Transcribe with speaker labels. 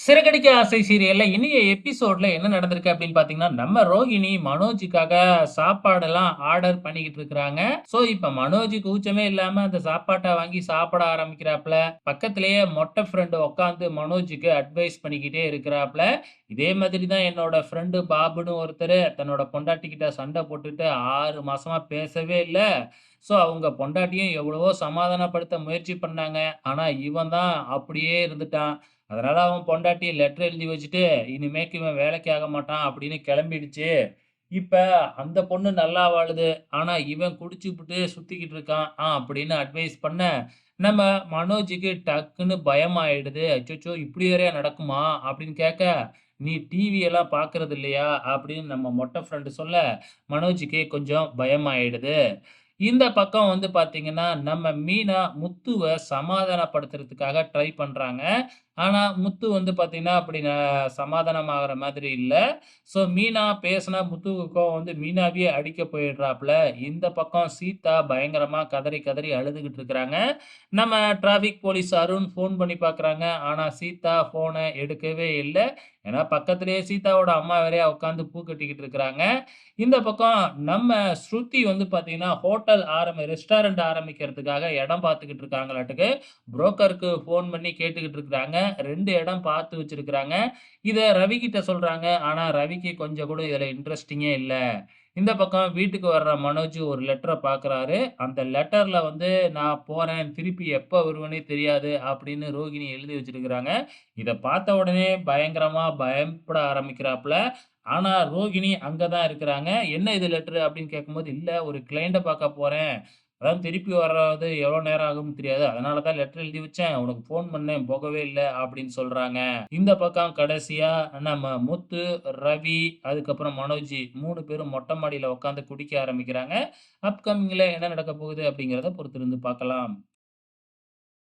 Speaker 1: சிறகடிக்க ஆசை சீரியல்ல இனிய எபிசோட்ல என்ன நடந்திருக்கு அப்படின்னு பாத்தீங்கன்னா, நம்ம ரோகிணி மனோஜுக்காக சாப்பாடெல்லாம் ஆர்டர் பண்ணிக்கிட்டு இருக்கிறாங்க. ஸோ, இப்ப மனோஜுக்கு கூச்சமே இல்லாம அந்த சாப்பாட்டை வாங்கி சாப்பிட ஆரம்பிக்கிறாப்ல. பக்கத்திலேயே மொட்டை ஃப்ரெண்டு உட்காந்து மனோஜுக்கு அட்வைஸ் பண்ணிக்கிட்டே இருக்கிறாப்ல. இதே மாதிரி தான் என்னோட ஃப்ரெண்டு பாபுன்னு ஒருத்தர் தன்னோட பொண்டாட்டிக்கிட்ட சண்டை போட்டுட்டு ஆறு மாசமா பேசவே இல்லை ஸோ, அவங்க பொண்டாட்டியும் எவ்வளவோ சமாதானப்படுத்த முயற்சி பண்ணாங்க. ஆனால் இவன் தான் அப்படியே இருந்துட்டான். அதனால அவன் பொண்டாட்டி லெட்டர் எழுதி வச்சுட்டு, இனிமேக்கு இவன் வேலைக்கு ஆக மாட்டான் அப்படின்னு கிளம்பிடுச்சு. இப்போ அந்த பொண்ணு நல்லா வாழுது. ஆனால் இவன் குடிச்சுப்புட்டு சுற்றிக்கிட்டு இருக்கான். ஆ அப்படின்னு அட்வைஸ் பண்ண, நம்ம மனோஜுக்கு டக்குன்னு பயமாயிடுது. அச்சோச்சோ இப்படி வேறயா நடக்குமா? அப்படின்னு கேட்க, "நீ டிவியெல்லாம் பார்க்கறது இல்லையா?" அப்படின்னு நம்ம மொட்டை ஃப்ரெண்டு சொல்ல, மனோஜுக்கு கொஞ்சம் பயமாயிடுது. இந்த பக்கம் வந்து பார்த்தீங்கன்னா, நம்ம மீனா முத்துவை சமாதானப்படுத்துறதுக்காக ட்ரை பண்ணுறாங்க ஆனால் முத்து வந்து பார்த்தீங்கன்னா, அப்படி சமாதானமாகற மாதிரி இல்லை ஸோ, மீனா பேசுனா முத்துவுக்கும் வந்து மீனாவே அடிக்க போயிடுறாப்புல இந்த பக்கம் சீதா பயங்கரமாக கதறி கதறி அழுதுகிட்டு இருக்கிறாங்க. நம்ம டிராஃபிக் போலீஸ் அருண் ஃபோன் பண்ணி பார்க்குறாங்க. ஆனால் சீதா ஃபோனை எடுக்கவே இல்லை ஏன்னா, பக்கத்திலேயே சீதாவோட அம்மா வேறையா உட்காந்து பூ கட்டிக்கிட்டு இருக்கிறாங்க. இந்த பக்கம் நம்ம ஸ்ருதி வந்து பார்த்தீங்கன்னா, ஹோட்டல் ஆரம்பி ரெஸ்டாரண்ட் ஆரம்பிக்கிறதுக்காக இடம் பார்த்துக்கிட்டு இருக்காங்களாட்டுக்கு. புரோக்கருக்கு ஃபோன் பண்ணி கேட்டுக்கிட்டு இருக்கிறாங்க. ரெண்டு இடம் பார்த்து வச்சிருக்கிறாங்க. இதை ரவி கிட்ட சொல்றாங்க. ஆனா, ரவிக்கு கொஞ்சம் கூட இதுல இன்ட்ரெஸ்டிங்கே இல்லை இந்த பக்கம் வீட்டுக்கு வர்ற மனோஜ் ஒரு லெட்டரை பார்க்குறாரு. அந்த லெட்டரில் வந்து, "நான் போகிறேன் திருப்பி எப்போ வருவேனே தெரியாது." அப்படின்னு ரோகிணி எழுதி வச்சிருக்கிறாங்க. இதை பார்த்த உடனே பயங்கரமாக பயப்பட ஆரம்பிக்கிறாப்புல ஆனால் ரோகிணி அங்கே தான் இருக்கிறாங்க. "என்ன இது லெட்டரு?" அப்படின்னு கேட்கும்போது, இல்லை ஒரு கிளைண்ட்டை பார்க்க போகிறேன் அதான் திருப்பி வர்றது எவ்வளோ நேரம் ஆகும்னு தெரியாது. அதனால தான் லெட்டர் எழுதி வச்சேன். உனக்கு ஃபோன் பண்ணேன். போகவே இல்லை அப்படின்னு சொல்கிறாங்க இந்த பக்கம் கடைசியாக நம்ம முத்து, ரவி, அதுக்கப்புறம் மனோஜ் மூணு பேரும் மொட்டை மாடியில் உட்காந்து குடிக்க ஆரம்பிக்கிறாங்க. அப்கமிங்கில் என்ன நடக்க போகுது அப்படிங்கிறத பொறுத்திருந்து பார்க்கலாம்.